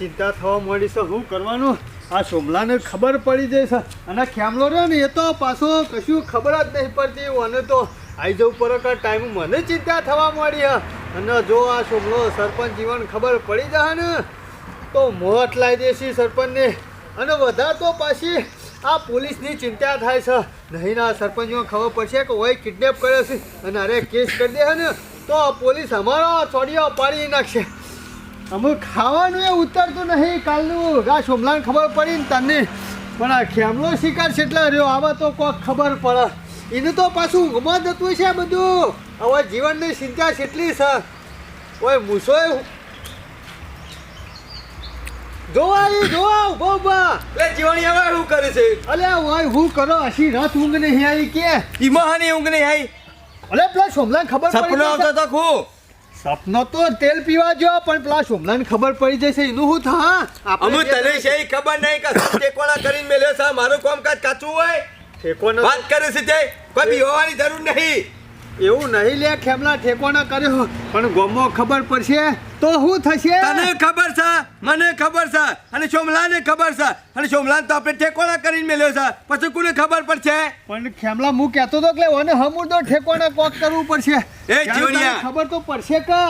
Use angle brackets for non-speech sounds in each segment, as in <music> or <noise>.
ચિંતા થવા માંડી છે. શું કરવાનું? આ સોમલાને ખબર પડી જાય છે. અને ખેમલો રહ્યો ને, એ તો પાછો કશું ખબર જ નહીં પડતી. અને તો આવી જવું પર ટાઈમ મને ચિંતા થવા માંડી હા અને જો આ સોમલો સરપંચ જીવન ખબર પડી જાય ને, તો મોત લાવી દેશે સરપંચને. અને વધારે તો પાછી આ પોલીસની ચિંતા થાય છે. નહીં ના, સરપંચને ખબર પડશે કે ઓય કિડનેપ કર્યો છે. અને અરે કેસ કરી દે ને, તો પોલીસ અમારો ચોડિયો પાડી નાખશે. અમે ખાવાનું એ ઉતરતું નહીં. કાલનું આ સોમલાને ખબર પડી ને તને. પણ આ ખેમલો શિકાર છેટલા રહ્યો. આવા તો કોક ખબર પડે. એનું તો પાછું ઊંઘમાં જતું છે બધું. હવે જીવનની ચિંતા કેટલી છે. ઓય મૂસોય જોવા એ જોવા ઊભો ઊભા એટલે જીવણી હવે શું કરે છે? અલે ઓય હું કરો? હસી રાત ઊંઘ નહીં આવી કે. ઈમાહાની ઊંઘ નહીં આવી. અલે પેલા સોમલાને ખબર સપનો પડી આવતો જશે. તો ખું સપનો તો તેલ પીવા જો પણ પેલા સોમલાને ખબર પડી જશે એનું શું થા? અમુ જે તને છે ખબર નહીં કે ટેકોણા કરીને મેલ્યો છે? મારું કામકાજ કાચું હોય? ઠેકોનો વાત કરે છે તે કોઈ હોવાની જરૂર નહીં. એવું નહીં લે ખેમલા ઠેકોના કર્યો. પણ ગોમો ખબર પડશે તો શું થશે? તને ખબર છે મને ખબર છે અને સોમલાને ખબર છે. અને સોમલાને તો આપણે ટેકોણા કરીને મેલ્યો છે. પછી કોને ખબર પડશે? પણ ખેમલા હું કહેતો તો કે ઓને હમુરદો ઠેકોના કોક કરવું પડશે. એ ત્યારે ખબર તો પડશે કે?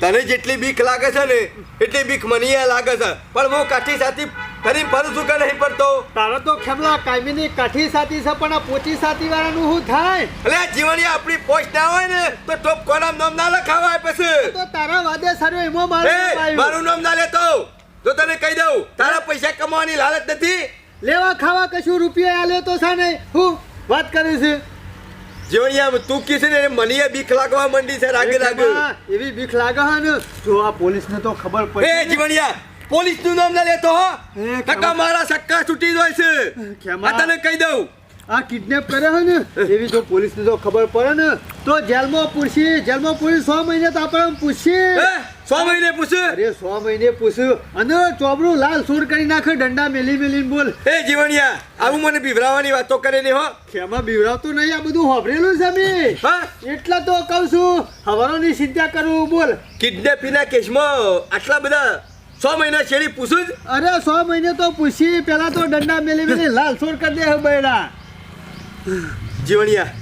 તને જેટલી બીક લાગે છે ને એટલી બીક મને લાગે છે. પણ હું કાઠી સાથી ફરી ફરું છું કે નહીં પડતો. તારો તો ખેમલા કાયમીની કાઠી સાતી છે પણ આ પોચી સાતી વાળાનું શું થાય? એટલે જીવણી આપણી પોસ્ટ ના હોય ને તો ટોપ કોનામ નામ ના લખાવાય પછી તો તારા વાદે સારું એમો મારે મારું નામ ના લેતો. જો તને કહી દઉં તારા પૈસા કમાવાની લાલચ નથી? લેવા ખાવા કશું રૂપિયા આલે તો છે ને હું વાત કરી છે. જીવણિયા તું કીધું ને મને ય બીક લાગવા માંડી છે રાગે રાગે. એવી બીક લાગે હે ને જો આ પોલીસને તો ખબર એ પડી. જીવણિયા પોલીસનું નામ ના લેતો હો. ટકા મારા સક્કા છૂટી જાય છે. આ તને કહી દઉં. આ કિડનેપ કરે હે ને એવી જો પોલીસને જો ખબર પડે ને તો જેલમાં પૂછી જેલમાં પૂછી સો મહિને તો આપણે પૂછી સો મહિને પૂછ્યું અરે સો મહિને પૂછ્યું અને ચોબડું લાલ સૂર કરી નાખે દંડા મેલી મેલીને બોલ. એ જીવણિયા આવું મને બિભરાવાની વાતો કરે ને હો. ખેમાં બીવડાવતું નહીં? આ બધું હોભરેલું છે મી. એટલા તો કહું છું હવારોની ચિંતા કરવું બોલ. કિડનેપિંગના કેસમાં આટલા બધા સો મહિના છેડી પૂછું જ? અરે સો મહિને તો પૂછી પેલા તો દંડા મેલી મેલી લાલસોર કરી દે બૈડા જીવણિયા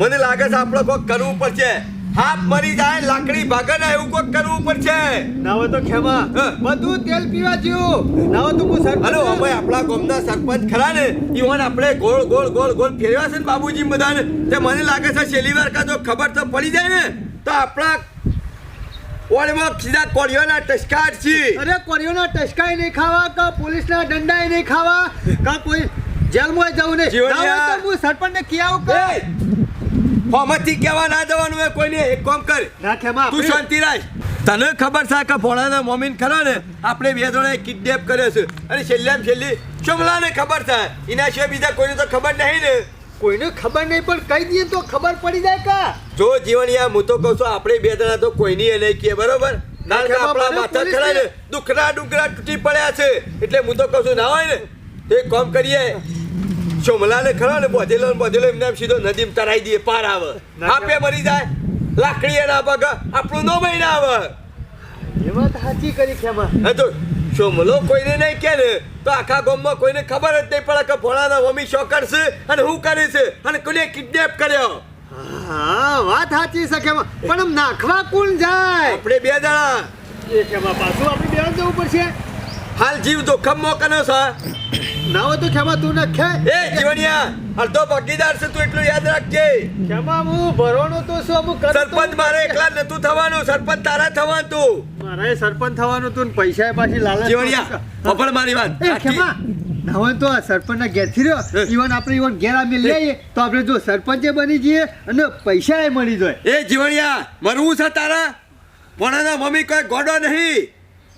મને લાગે છે આપણે કોક કરવું પડશે. હાથ મરી જાય લાકડી ભાગે ને એવું કોક કરવું પડશે. ના હોય તો ખેમા. બધું તેલ પીવા જેવું. ના હોય તો હું સરપંચ હલો અમે આપણા ગામના સરપંચ ખરા ને ઈવન આપણે ગોળ ગોળ ગોળ ગોળ ફેરવ્યા છે ને બાબુજી બધાને. તે મને લાગે છે છેલ્લી વાર કાં તો ખબર તો પડી જાય ને. તો આપણા ઓળમાં સીધા કોળિયોના ટસકાટ છે. અરે કોળિયોના ટસકાય નહીં ખાવા કે પોલીસના દંડાય નહીં ખાવા કે કોઈ જેલમાં જવું નહીં. તો હું સરપંચને કહેવું કે એ હોમથી કહેવા ના જવાનું હોય કોઈને એક કામ કર. ના ખેમા તું શાંતિ રાખ. તને ખબર છે કે ભોળાના મોમીન ખરા ને? આપણે બે જણાએ કિડનેપ કર્યો છે. અને છેલ્લે છેલ્લી શમલાને ખબર છે. એના સિવાય બીજા કોઈને તો ખબર નહીં ને. કોઈને ખબર નહીં પણ કહી દઈએ તો ખબર પડી જાય કા? જો જીવણિયા હું તો કહું છું આપણે બે જણા તો કોઈની એ નહીં કહે બરોબર? આપણા માથા ખરા ને દુખરા ડુંગરા તૂટી પડ્યા છે. એટલે હું તો કહું છું ના હોય ને તો એક કામ કરીએ. સોમલાને ખરા ને બોધેલો બોધેલો એમને સીધો નદીમ તરાઈ દઈએ પાર આવે. ના આપે મરી જાય. લાકડી એના પગ આપણું નો મહિના આવે. એ વાત સાચી કરી ખેમા હા તો કોઈને નહીં કે ને. તો આખા ગામમાં કોઈને ખબર જ નહીં પડે કે ભોળાના મમ્મી શું કરશે અને હું કરીશ છે અને કોને કિડનેપ કર્યો. હા વાત સાચી શકે પણ આમ નાખવા કોણ જાય? આપણે બે જણા. એક એમાં પાછું આપણે બે જવું પડશે? હાલ જીવ જોખમ કનો છે? ના હોય તો ખેમા તું નખે એ જીવણિયા અડધો ભાગીદાર છે તું એટલું યાદ રાખજે. ખેમા હું ભરવાનો તો શું અમુક સરપંચ મારે એકલા નતું થવાનું સરપંચ તારા થવાનું તું. મારે સરપંચ થવાનું તું ને પૈસા પાછી લાલચ જીવણિયા પકડ મારી વાત એ ખેમા ના તો આ સરપંચના ઘેરથી રહ્યો. ઈવન આપણે ઈવન ઘેર આમી લઈએ તો આપણે જો સરપંચે બની જઈએ અને પૈસા એ મળી જાય. એ જીવણિયા મરવું છે તારા? ભોળાના મમ્મી કોઈ ગોડો નહીં.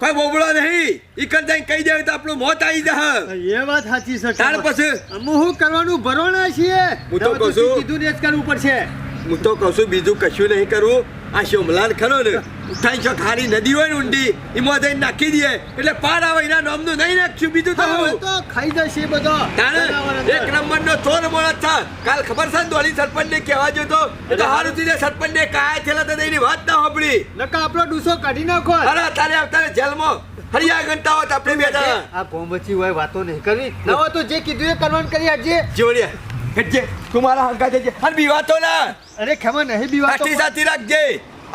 કોઈ બોબળો નહીં. ઈ કર કહી દે તો આપણું મોત આવી જાય એ વાત સાચી છે તાર. પછી? અમે શું કરવાનું ભરવાના છીએ. હું તો કહું છું. કીધું ને જ કરવું પડશે. હું તો કહું છું બીજું કશું નહીં કરવું આ શોમલાલ ખરો ને. ઉઠાઈ છો ખારી નદી હોય ને ઊંડી એમાં જઈને નાખી દઈએ. એટલે પાર આવે એના નામનું નહીં નાખશું બીજું તો હું ખાઈ જશે બધો. તારે. એક નંબરનો ચોર મળત છે કાલ ખબર છે ને દોડી સરપંચને કહેવા જતો તો? હારું થઈને સરપંચને કાયા છેલા તો એની વાત ના સાંભળી. નકા આપણો ડૂસો કાઢી નાખો. અરે તારે આવતારે જેલમાં. હરિયા ગણતા હોત આપણે બેઠા. આ ભોમચી હોય વાતો નહીં કરવી. ના હોય તો જે કીધું એ કરવાનું કરી આજે જીવણિયા હેઠજે તું મારા હંકા જજે. અને બીવાતો ના. અરે ખેમા નહીં બી વાતો સાથી સાથી રાખજે.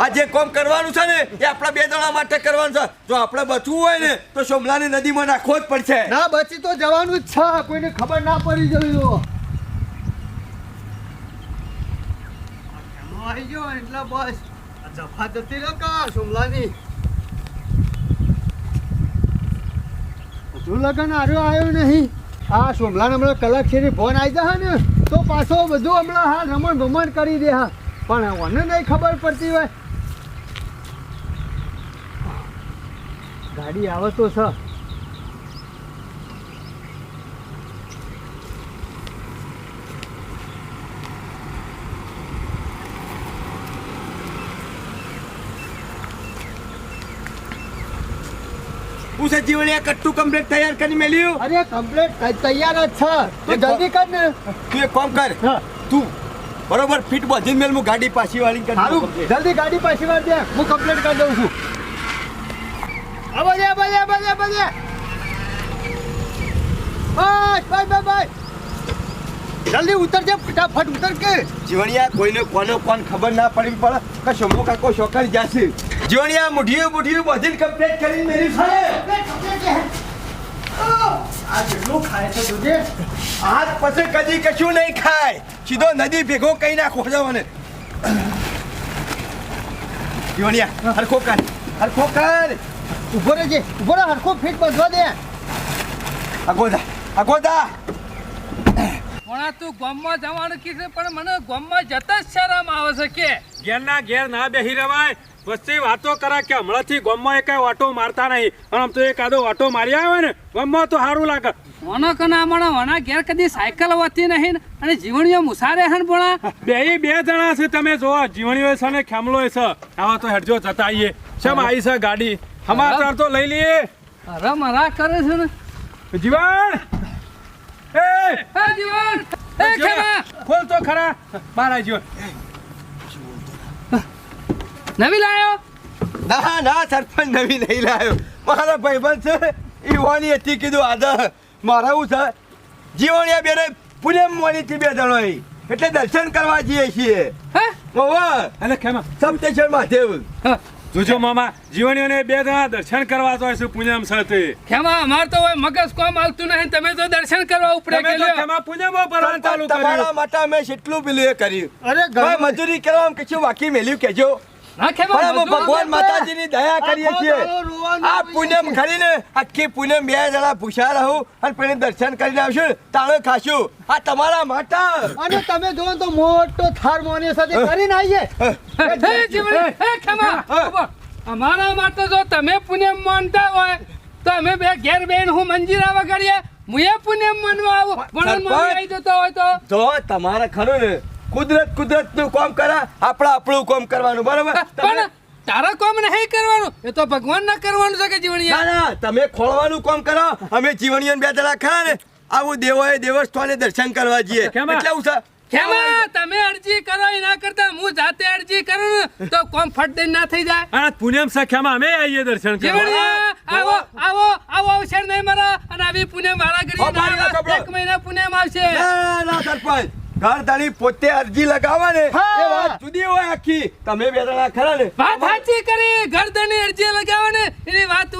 આ જે કોમ કરવાનું છે ને એ આપણા બે જણા માટે કરવાનું છે. જો આપણે બચવું હોય ને તો સોમલાની નદીમાં નાખવો જ પડશે. ના બચી તો જવાનું જ છે. કોઈને ખબર ના પડી જવી આવી ગયો એટલે બસ. આ જફા જતી રકા સોમલાની હજુ લગન આર્યો આવ્યો નહીં. આ સોમલા હમણાં કલાક શેરી ફોન આવી જશે ને, તો પાછો બધું હમણાં હા રમણ ભમણ કરી દે હા. પણ મને નહીં ખબર પડતી હોય. ગાડી આવે તો છે હું જીવણિયા કટ્ટુ કમ્પ્લીટ તૈયાર કરી મેલ્યું અરે કમ્પ્લીટ તૈયાર જ છે. તો જલ્દી કર ને. તું એક કામ કર. તું બરોબર ફિટ બધીને મેલ હું ગાડી પાછી વાળી કરી સારું. જલ્દી ગાડી પાછી વાળી દે. હું કમ્પ્લીટ કરી દઉં છું. બધે બધે બધે બધે. બાય બાય બસ જલ્દી ઉતરજે ફટાફટ ઉતર કે. જીવણિયા કોઈને કોનો કોણ ખબર ના પડવી પડે. કે શંભુ કાકો શોકર જાશે. જીવણિયા મુઠીયું મુઢિયું બધી કમ્પ્લેટ કરીને મેરી છે. આ જેટલું ખાય છે તુજે આજ પછી કદી કશું નહીં ખાય. સીધો નદી ભેગો કઈ નાખો છો મને જીવણિયા હરખો કર હરખો કર. ઊભો રહેજે ઊભો રહે હરખો ફીટ બાંધવા દે. અગોદા અગોદા. પણ તું ગામમાં જવાનું કીધું પણ મને ગામમાં જતા જ શરમ આવે છે કે. ઘેરના ઘેર ના બેહી રવાય. વસ્તી વાતો કરે કે હમણાંથી ગામમાં એકાય ઓટો મારતા નહીં. પણ આમ તો એક આદો વાટો મારી આવ્યો ને ગામમાં તો સારું લાગે. વનો કના હમણાં વના ઘેર કદી સાયકલ હોતી નહીં અને જીવણીઓ મુસારે હન ભણા. બે બે જણા છે તમે જોવો જીવણીઓ છે ને ખેમલો છે. આવા તો હેડજો જતા આવીએ શેમ આવી છે ગાડી? સમાચાર તો લઈ લઈએ. અરે મરા કરે છે ને. જીવણ! એ! હે જીવન એ ખેમા! ખોલ તો ખરા. બાર આવી જીવન નવી લાયો? ના ના સરપંચ નવી નહીં લાવ્યો મારા ભાઈબંધ છે ઈવાની હતી કીધું આદર મારા હું છે? જીવણિયા બેને પુણ્યમ મોનીથી બે જણો એટલે દર્શન કરવા જઈએ છીએ. હે? ઓવા એટલે ખેમા સપ્તેશ્વર મહાદેવ. જોજો મામા જીવણીઓને બે જણા દર્શન કરવા તો છે પૂનમ સાથે. ખેમા અમાર તો હોય મગજ કોમ આવતું નહીં. તમે તો દર્શન કરવા ઉપડે તો ગયેલો. ખેમા પૂનમો ચાલુ તમારા કર્યું માટે અમે કેટલું પેલું એ કર્યું અરે મજૂરી કરવા કશું બાકી મેલ્યું કેજો ભગવાન માતાજી ની દયા કરીએ છીએ. આ પૂનમ ખરીને આખી પૂનમ બે જણા ભૂસા રહું અને પછી દર્શન કરીને આવશું ને ખાશું. આ તમારા માટે. અને તમે જો તો મોટો થાર મોની સાથે કરીને આવીએ હે હે. અમારા માટે જો તમે પુણ્યમ માનતા હોય તો અમે બે ઘેર બેન હું મંજીરા વગાડીએ. મુએ પુણ્યમ માનવા આવું. પણ આવી જતો હોય તો? જો તમારે ખરું ને કુદરત કુદરતનું કામ કરે આપણે આપણું કામ કરવાનું બરોબર? પણ તારા કામ નહીં કરવાનું એ તો ભગવાન ના કરવાનું છે કે જીવણીયા? ના ના તમે ખોળવાનું કામ કરો અમે જીવણીયા બે દડા ખરા ને આવું દેવોએ દેવસ્થાને દર્શન કરવા જઈએ. એટલે હું છે. તમે અરજી કરો એના કરતા હું જાતે અરજી કરું તો કોમ ફટ ના થઈ જાય. આ પૂનમ સખ્યામાં અમે આવીએ દર્શન કરવા. આવો આવો આવો અવસર નહીં મારા અને આવી પુણ્ય મારા હો, મારી વાત ઘડી સાંભળો. એક મહિના પુણ્યમ આવશે. ના ના સરપંચ. ઘર પોતે અરજી લગાવે ને એ વાત જુદી હોય આખી. તમે બે જણા ખરા ને? વાત સાચી કરી ગરદની અરજી લગાવો ને એની વાત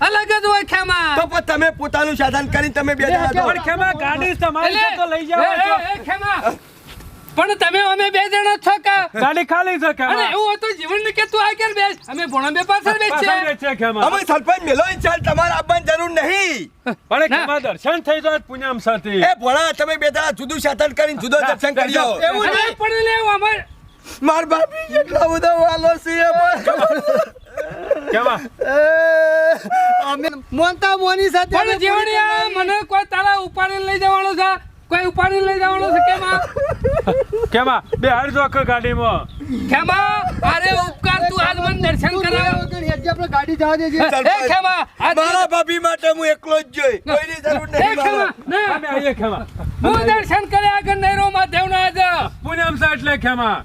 અલગ જ હોય ખેમા. તો પણ તમે પોતાનું સાધન કરીને તમે બે જણા પણ ખેમા ગાડી તમારી તો લઈ એ, ખેમા. પણ તમે અમે બે જણા છો કે? ગાડી ખાલી છે અને ખેમા એવું હોય તો જીવન કે તું આગળ બેસ? અમે ભોણા બે પાછળ બેસ છે અમે સરપંચ મેલો ચાલ તમારે આવવાની જરૂર નહીં. પણ એક દર્શન થઈ જાય પૂનમ સાથે એ ભોણા તમે બે જણા જુદું સાધન કરીને જુદો દર્શન કરી આવો એવું અને નહીં. પણ લે અમાર માર બાપી કેટલા બધા વાલો છે પણ. અમે મોનતા મોની સાથે પણ જીવણિયા મને કોઈ તારા ઉપાડીને લઈ જવાનો છે. કોઈ ઉપાડી લઈ જવાનો છે? કેમાં ખેમા બે હાર જો આખો ગાડીમાં. ખેમા અરે ઉપકાર તું આજ મને દર્શન કરાવ. વગર આપણે ગાડી જવા દેજે. એ ખેમા આજ મારા ભાભી માટે હું એકલો જ જોઈ. કોઈની જરૂર નહીં ખેમા મારે. ના. અમે આવીએ ખેમા હું દર્શન કરે આગળ નહીં રહું મહાદેવનો આજે પૂનમ સા એટલે ખેમા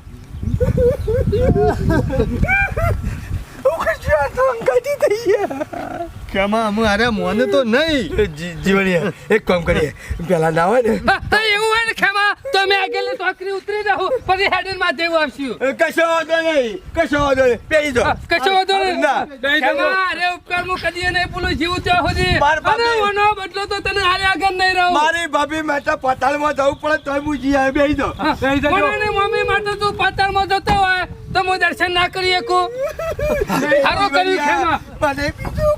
કેમાં અમે અરે મોને તો નહીં. જીવણીયા એક કામ કરીએ. પેલા ના હોય ને તો એવું હોય ને ખેમા તો અમે આગળની ટોકરી ઉતરી જાઉં પછી હેડનમાં જેવું આવશું. કશો વાંધો નહીં કશો વાંધો નહીં. પેરી દો કશો વાંધો નહીં. ના, ખેમા, અરે ઉપકાર હું કદીએ નહીં ભૂલું જીવું ત્યાં સુધી માર બાપે- ઓનો બદલો તો તને હારે આગળ નહીં રહું. મારી ભાભી મેં પતાળમાં જવું પડે તોય હું જી આવી બેસી દો બેહી ને મમ્મી માટે તું પાતાળમાં જતો હોય. તો હું દર્શન ના કરી શકું <laughs> ખરું કર્યું ખેમા.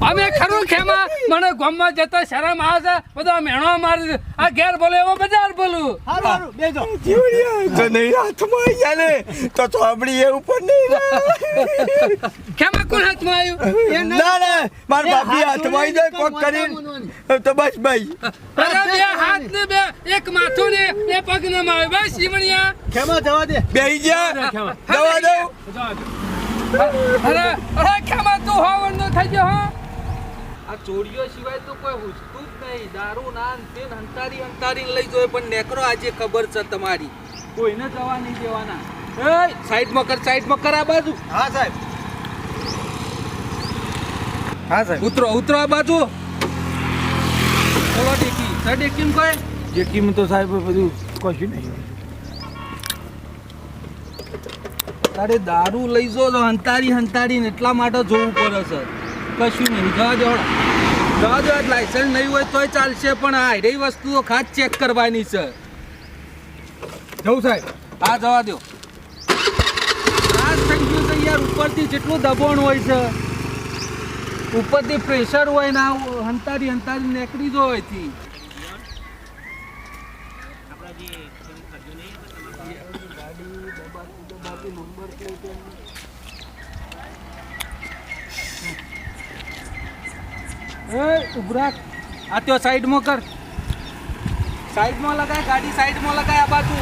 અમે ખરું ખેમા. મને ગામમાં જતો શરમ આવે છે. બધો મેણો મારે આ ઘેર બોલે એવો બજાર બોલું. હારું હારું બેજો. જીવણીયા જો નહીં હાથમાં આવી ને તો આપણી એ ઉપર નહીં ખેમા કોણ હાથમાં આવ્યું? ના ના મારી બાપી ભાભી હાથમાં આવી જાય કોક તો કરીને. તો બસ ભાઈ અરે બે હાથ ને બે એક માથું ને બે પગ ને મારે. બસ જીવણિયા ખેમા જવા દે. બેહી જા ખેમા. દવા દઉં અરે અરે ખેમા તું હોવન નો થઈ ગયો હા? આ ચોરીઓ સિવાય તો કોઈ હુજતું જ નહીં. દારૂ નાન તેન હંતારી હંતારી લઈ જોય પણ નેકરો આજે ખબર છે તમારી. કોઈને જવા નહીં દેવાના. એ સાઈડમાં કર સાઈડમાં કર આ બાજુ. હા સાહેબ. હા સાહેબ. ઉતરો ઉતરો આ બાજુ. બોલો ડેકી. સર ડેકીમ કોઈ? જેકીમાં તો સાહેબ બધું કશું નહીં. તારે દારૂ લઈ જો તો હંતારી હંતારી ને એટલા માટે જોવું પડે છે. કશું નહીં. જવા જવા જવા જવા લાયસન્સ નહીં હોય તોય ચાલશે, પણ આ હારી વસ્તુઓ ખાસ ચેક કરવાની છે. જવું સાહેબ. હા, જવા દો ખાસ થઈ ગયું છે યાર. ઉપરથી જેટલું દબાણ હોય છે. ઉપરથી પ્રેશર હોય ને આ હંતારી નીકળી જો હોયથી એ ઉભરા. આ તો સાઈડમાં કર. સાઈડમાં લગાય ગાડી સાઈડમાં લગાય આ બાજુ.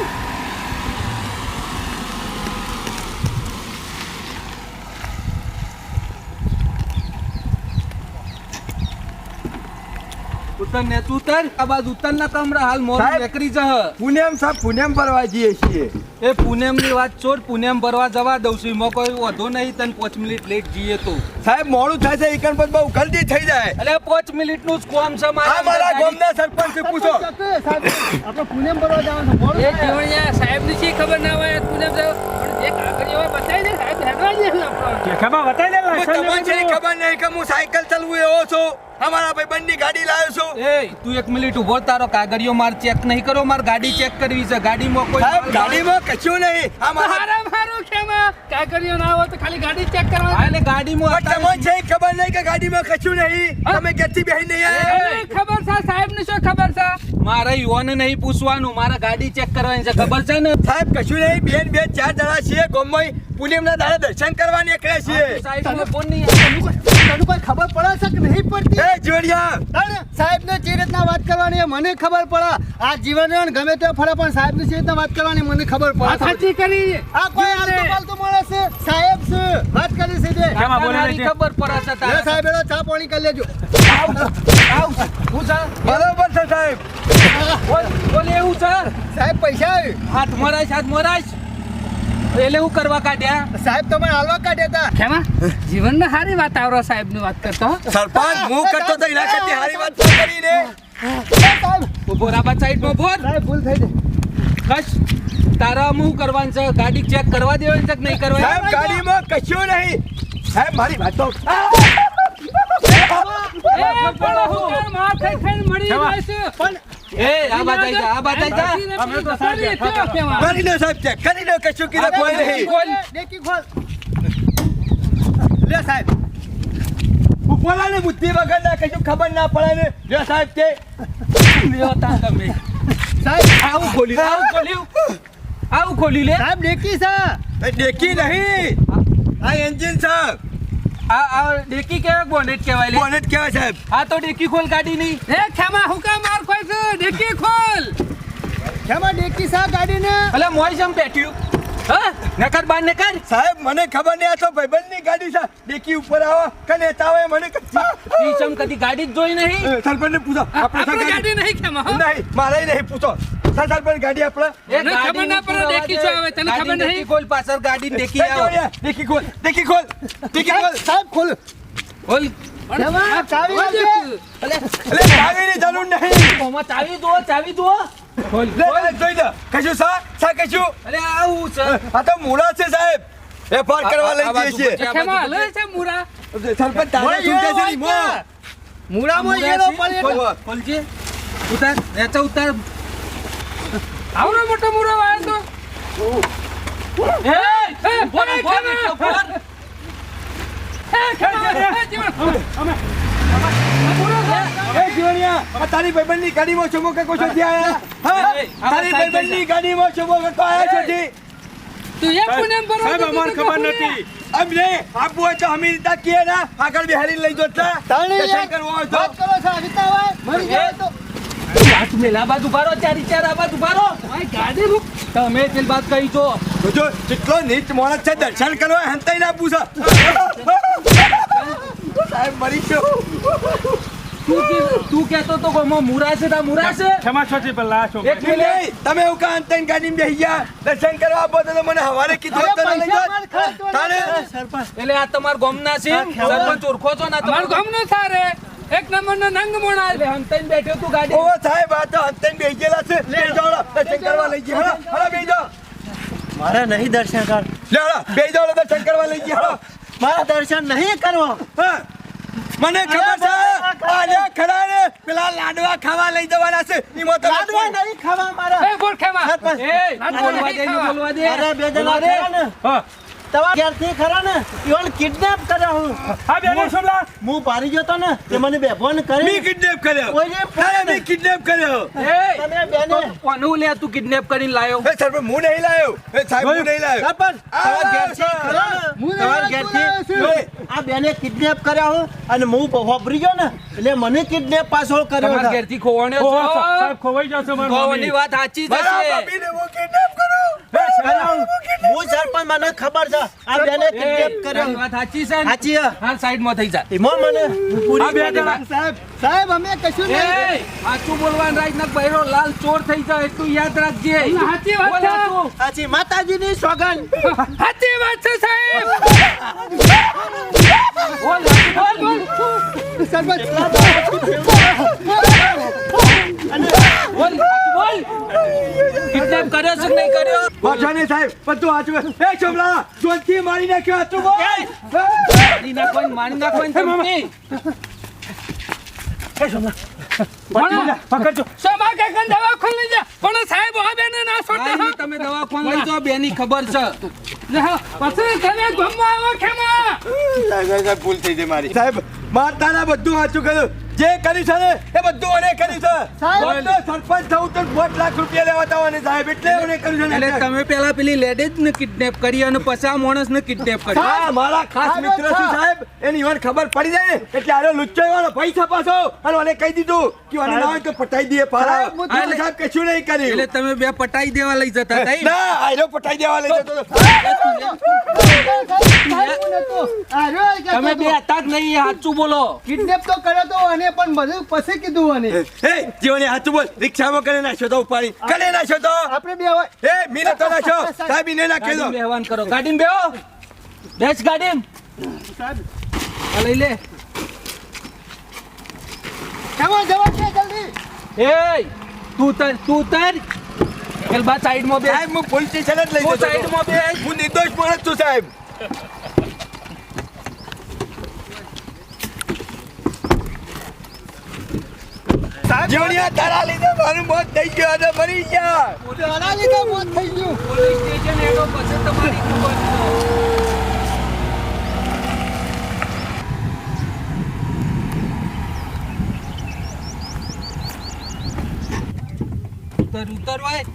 ઉતર ને તું ઉતર. આ બાજુ ઉતર ના કમરા હાલ મોર. નીકળી જહ પુણ્યમ સાહેબ પુનેમ ભરવા જઈએ છીએ. એ પુનેમની વાત છોડ પુનેમ ભરવા જવા દઉં છું. એમાં કોઈ વધુ નહીં તને પાંચ મિનિટ લેટ જઈએ તો. સાહેબ મોડું થાય છે એકન પર બહુ જલ્દી થઈ જાય. એટલે પાંચ મિનિટનું જ કોમ છે મારા મારે ગામના સરપંચ પૂછો. આપણે પુનેમ ભરવા જવાનું મોડું એ જીવણિયા સાહેબની શી ખબર ના હોય? પુનેમ સાહેબ પણ જે કાગળિયો હોય બતાવી દે સાહેબ હેડવા દે આપણે. ખેમા બતાવી તમને લેવું ખબર નહીં કે હું સાયકલ ચલાવું એવો છું. અમારા ભાઈબંધની ગાડી લાવ્યો છું. એ તું એક મિનિટ ઊભો તારો કાગળિયો માર ચેક નહીં કરો માર ગાડી ચેક કરવી છે. ગાડીમાં કોઈ સાહેબ ગાડીમાં કશું નહીં. આ મારા મારા મારું ખેમા કાગળિયો ના હોય તો ખાલી ગાડી ચેક કરવા એટલે ગાડીમાં તમને છે ખબર નહીં કે ગાડીમાં કશું નહીં? તમે ઘેરથી બેસી નહીં આયા ખબર છે સાહેબ ને શું ખબર છે? મારે યુવાને નહીં પૂછવાનું મારે ગાડી ચેક કરવાની છે ખબર છે ને? સાહેબ કશું નહીં. બેન બે ચાર જણા છીએ ગોમમાં પૂનમના દાડા દર્શન કરવા નીકળ્યા છીએ સાહેબ ફોન નહીં તને કોઈ ખબર પડે છે કે નહીં પડતી? એ જોડિયા. સાહેબ ને જે રીતના વાત કરવાની મને ખબર પડે. આ જીવન ગમે તે ફળે પણ સાહેબની જે રીતના વાત કરવાની મને ખબર પડે. સાચી કરી. આ કોઈ આલતો પાલતુ મળે છે? સાહેબ છે વાત કરી છે. ખબર પડે છે તારે. સાહેબ એનો ચા પાણી કરી લેજો. આવ, હું છે? બરોબર છે સાહેબ. બોલ, બોલ એવું છે? સાહેબ પૈસા આવે. હાથ મરાશ હાથ મરાશ એટલે હું કરવા કાઢ્યા? સાહેબ તમે હાલવા કાઢ્યા હતા ખેમા જીવન ને સારી વાત આવરો સાહેબની વાત કરતો સરપંચ હું કરતો તો એના કરતી સારી વાત કરી કરીને સાહેબ. ઊભો રાબા સાઈડમાં ઊભો સાહેબ ભૂલ થઈ ગઈ. કશ તારા હું કરવાનું છે? ગાડી ચેક કરવા દેવાની છે કે નહીં કરવા? સાહેબ ગાડીમાં કશું નહીં. સાહેબ મારી વાત તો પણ હું કામ ખાઈને મળી ખેમા. જઈશ. એ આ બાજુ આઈ જા, આ જા. અમે તો સાહેબ. કરી લો સાહેબ ચેક કરી લો કશું કીધું કોઈ નહીં. ખોલ. ડેકી ખોલ. લે સાહેબ. ઉપરવાળાને બુદ્ધિ વગર ના કશું ખબર ના પડે ને. જો સાહેબ તે લ્યો તા તમે. સાહેબ. આવું ખોલી આવું ખોલ્યું આવું ખોલી લે. સાહેબ ડેકી છે. એ ડેકી નહીં. આ એન્જિન છે. આ આ ડેકી કહેવાય બોનેટ કહેવાય લે? બોનેટ કહેવાય સાહેબ. આ તો ડેકી ખોલ ગાડી ની. એ ખેમા હું કામ માર છું ડેકી ખોલ. ડેકી છે ગાડીને અલે મોય જમ બેઠ્યું. હા? નકર બાર નકર. સાહેબ મને ખબર નહીં આ તો ભાઈબંધની ગાડી છે. ડેકી ઉપર આવો કને તાવે મને કચ્છા ઈ ચમ કદી ગાડી જ જોઈ નહીં. સરપંચને પૂછો. આપણે ગાડી ગાડી નહીં ખેમા હો? નહીં મારે નહીં પૂછો. જોતા પર ગાડી આપણે. એ ખબર ના પડે, દેખી છો હવે, તને ખબર નહીં? ખોલ પાછળ ગાડી જો આવો. અહીંયા, દેખી ખોલ દેખી દેખી સાહેબ ખોલ. ખોલ ચાવી લાવજે. અલે ચાવીની જરૂર નહીં. ચાવી દો ચાવી દો ખોલ જોઈ લે. કશું સા? સા કશું અરે આવું છે. આ તો મૂળા છે સાહેબ. વેપાર કરવા લઈ જઈએ હલે છે મુરા સરપંચ તારે શું છે ઈ મો? ઈયળો પડે ખોલજે ઉતાર નેચા ઉતાર. આવડો મોટો મૂળો વાળો તો. એ એ, ફોન એ, તારી ભાઈબંધની ગાડીમાં છો કે કોઈ આયા હા એ, આ તારી સાહેબ ભાઈબંધની ગાડીમાં છો કે આયા શોધી તું એક પુનેમ ભરો સાહેબ તો તું અમારે તો ખબર નથી અમને આપવું હોય તો અમે રીતના કીએ ના આગળ લઈ જો એટલા તાણી હોય તો વાત કરો છો, રીતના હોય? મરી જાય તો હાથ મેલા બાજુ ભારો ચારી ચાર આ બાજુ ભારો ભાઈ ગાડી રૂક તમે પેલ બાદ કહી છો તો જો કેટલો નીચ મોણસ છે દર્શન કરવા હંતાઈ ના પૂછો <laughs> સાહેબ મરી ગયો. તું કે- તો કોઈ માં તા મુરા ક્ષમા છો પેલા આ એક મિનિટ. તમે એવું કાં અંતન ગાડીમાં બેસી ગયા દર્શન કરવા આપો તો મને હવારે કીધું તો લઈ પૈસા જાત. માર ખર્ચવા તારે? સરપંચ. એટલે આ તમાર ગોમના છે. સરપંચ ઓળખો છો ના તમાર? ગામનો સારે એક નંબરનો નંગ મોણા. એટલે હંતાઈને બેઠો તું ગાડી. ઓ સાહેબ આ તો ગયેલા છે. લઈ જાઓ દર્શન કરવા લઈ ગયા. હળો, હળો જાઓ. મારે નહીં દર્શન કર. લે હળો, જાઓ દર્શન કરવા લઈ ગયા. મારા દર્શન નહીં કરવા. હા. મને ખબર છે આજે ખરા ને પેલા લાડવા ખાવા લઈ જવાના છે. ઈમાં તો લાડવા નહીં ખાવા મારા. એ બોલ ખાવા. એ લાડવા બોલવા દે બોલવા દે. અરે બે જણા ને. હા. તમારા ઘેરથી ખરા ને? ઈવન કિડનેપ કર્યા હું. હા બેનો સોમલા હું પારી જતો ને તે મને બેફોન કરી. મી કિડનેપ કર્યો. કોઈને તારે મી કિડનેપ કર્યો. એ તમે બેને કોનું લે તું કિડનેપ કરીને લાયો? એ સરપંચ હું નહીં લાયો. એ સાહેબ હું નહીં લાયો. સરપંચ તમારા ઘેરથી ખરા ને? તમારા ઘેરથી આ બેને કિડનેપ કર્યા હું અને હું વાપરી ગયો ને એટલે મને કિડનેપ પાછો કર્યો તમારા છે. ઘેરથી ખોવાણ્યો છો? સાહેબ ખોવાઈ જશે છો ખોવાની વાત સાચી હું કિડનેપ કર્યા હું. સરપંચ મને ખબર છે. આ બેને કિડનેપ કર્યો? વાત સાચી છે સાચી હે. સાઈડમાં થઈ જા. એમાં મને. પૂરી આ બે કરી જણા. સાહેબ સાહેબ અમે કશું નહીં. સાચું બોલવાનું રાઈટ ના બૈરો લાલ ચોર થઈ જાય એટલું યાદ રાખજે. સાચી વાત છે. સાચું. માતાજીની સોગન સાચી વાત છે સાહેબ. બોલ બોલ બોલ સરપંચ બોલ બોલ. કિડનેપ કર્યો છે નહીં કર્યો? પાછા ને સાહેબ બધું હાચું એ ચોમલા જોનથી મારી નાખ્યો હાચું બોલ. મારી નાખો મારી નાખો ને ધમકી. પણ પકડજો સોમા કે કન દવા ખોલી જા. પણ સાહેબ આ બેને ના હા, તમે દવા તમે લઈ જાઓ બેની ખબર છે. પછી તમે ગમવા આવો ખેમા. ભૂલ થઈ જાય મારી. સાહેબ મારતાના બધું હાચું કર્યું. જે કર્યું છે ને એ બધું મને કર્યું છે. સાહેબ. સરપંચ થવું તો દોઢ લાખ રૂપિયા લેવા તાવાની સાહેબ. એટલે મને કર્યું છે એટલે ને તમે પેલા પેલી લેડીઝ ને કિડનેપ કરી અને પછી આ માણસ ને કિડનેપ કરી. હા મારા ખાસ મિત્ર છું સાહેબ. એની વાર ખબર પડી જાય ને એટલે આરો લુચ્ચો એવાનો પૈસા પાછો. અને મને કહી દીધું કે મને ના હોય તો પટાઈ દઈએ પારા એટલે સાહેબ કશું નહીં એટલે તમે બે પટાઈ દેવા લઈ જતા હતા ના આરો પટાઈ દેવા લઈ જતો હતો. તમે બે હતા જ નહીં સાચું બોલો. કિડનેપ તો કર્યો તો અને પણ બધું પછી કીધું અને. એ જીવને સાચું બોલ. રિક્ષામાં કરે નાખ્યો તો ઉપાડી. કરે નાખ્યો તો. આપણે બે હોય. એ મીને તો નાખ્યો. સાહેબ ને નાખી દો બેહવાન કરો. ગાડીમાં બેહો. બેસ ગાડીમાં. આ લઈ લે. કેમાં જવા છે જલ્દી. એ તું તર તું તર. પેલ બા સાઈડમાં બે. સાહેબ હું પોલીસ સ્ટેશન જ લઈ હું જતો. સાઈડમાં બે. હું નિર્દોષ માણસ છું સાહેબ. જીવણિયા તારા લીધે મારું મોત થઈ ગયું અને મરી ગયા. તારા લીધે મોત થઈ ગયું. પોલીસ સ્ટેશન એનો પછી તમારી ઉતર ઉતર ભાઈ.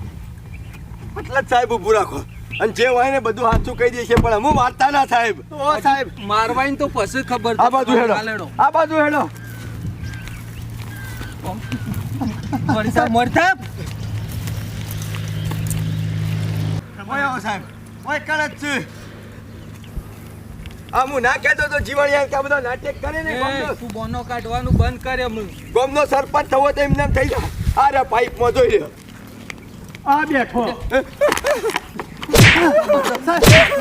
એટલે સાહેબ ઊભું રાખો. અને જે હોય ને બધું સાચું કહી દેશે પણ હું મારતા ના સાહેબ. ઓ સાહેબ મારવાઈને તો પછી ખબર આ બાજુ હેડો. આ બાજુ હેડો. મરતા મરતા ઓય આવો સાહેબ. ઓય છે. આ હું ના કહેતો તો જીવણિયા કે બધા નાટક કરે ને તું બોનો કાઢવાનું બંધ કરે. ગામનો સરપંચ થવો તો એમને થઈ જાય. આ રે પાઇપમાં જોઈ રહ્યો આ બેઠો.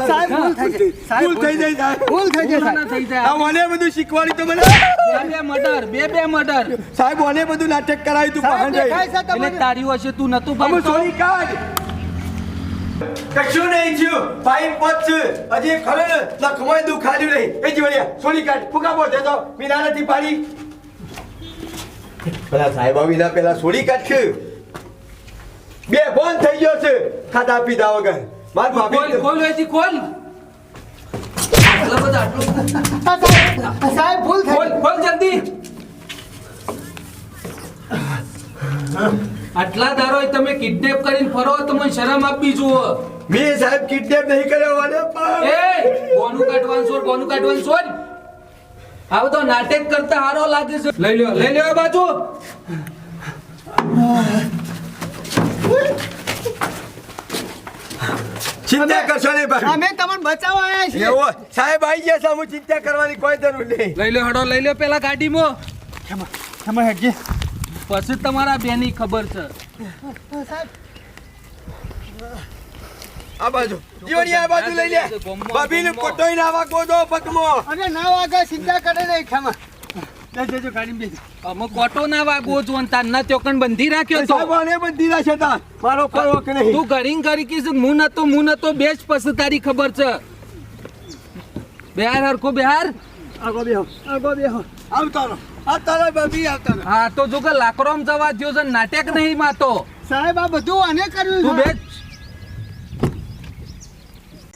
સાહેબ ભૂલ થઈ ગઈ. સાહેબ ભૂલ થઈ જાય સાહેબ. ભૂલ થઈ ગઈ સાહેબ ના થઈ આ મને બધું શીખવાડ્યું તો મને. બે બે મર્ડર બે બે મર્ડર. સાહેબ મને બધું નાટક કરાવ્યું તું સાહેબ પહાણ છે એટલે તારી હશે તું નતું અમે સોરી કાઢ. કશું નહીં થયું. પાઇપ પચ હજી ખરે ને લખમાં દુખાડ્યું નહીં. એ જીવડિયા સોરી કાઢ. ફૂકા બોલતે દેતો મીના નથી પાડી. પેલા સાહેબ આવીના પેલા સોરી કાઢ છે બે ફોન થઈ ગયો છે. ખાધા પીધા વગર. માર ભાભી ખોલ હોય ખોલ આટલા બધા સાહેબ ફૂલ ભૂલ થઈ ખોલ જલ્દી. આટલા દારો તમે કિડનેપ કરીને ફરો તો મને શરમ આપવી જુઓ. મેં સાહેબ કિડનેપ નહીં કર્યો વાલે પણ એ બોનું કાઢવાનું છોડ બોનું કાઢવાનું છોડ. આ બધો નાટક કરતા હારો લાગે છે. લઈ લ્યો લઈ લ્યો બાજુ. ચિંતા કરશો નહીં ભાઈ. અમે તમને બચાવવા આવ્યા છીએ. એવો સાહેબ આવી ગયા છે હું ચિંતા કરવાની કોઈ જરૂર નહીં. લઈ લો હડો લઈ લ્યો પેલા ગાડીમાં. તમે હેડજે પછી તમારા બેની ખબર છે. આ બાજુ. જીવની આ બાજુ લઈ લે. ભાભીને કોટોય ના વાગો દો પગમાં. અને ના વાગે ચિંતા કરે નહીં ખેમા. જજો જજો ગાડી બેસી. અમે કોટો ના વાગવો છો અને ચોકણ બંધી રાખ્યો તો. સાહેબ બંધી રાખે તા. મારો ફરવો કે નહીં? તું ઘરી ઘરી કીસ હું નતો હું નતો બેસ પછી તારી ખબર છે. બિહાર હરખો બિહાર. આગો બેહો આગો બેહો. આવતા રહો. આવતા રહો ભાભી આવતા રહો. હા તો જો કે લાકરોમ જવા દ્યો છે નાટક નહીં માતો. સાહેબ આ બધું આને કર્યું તું બેસ.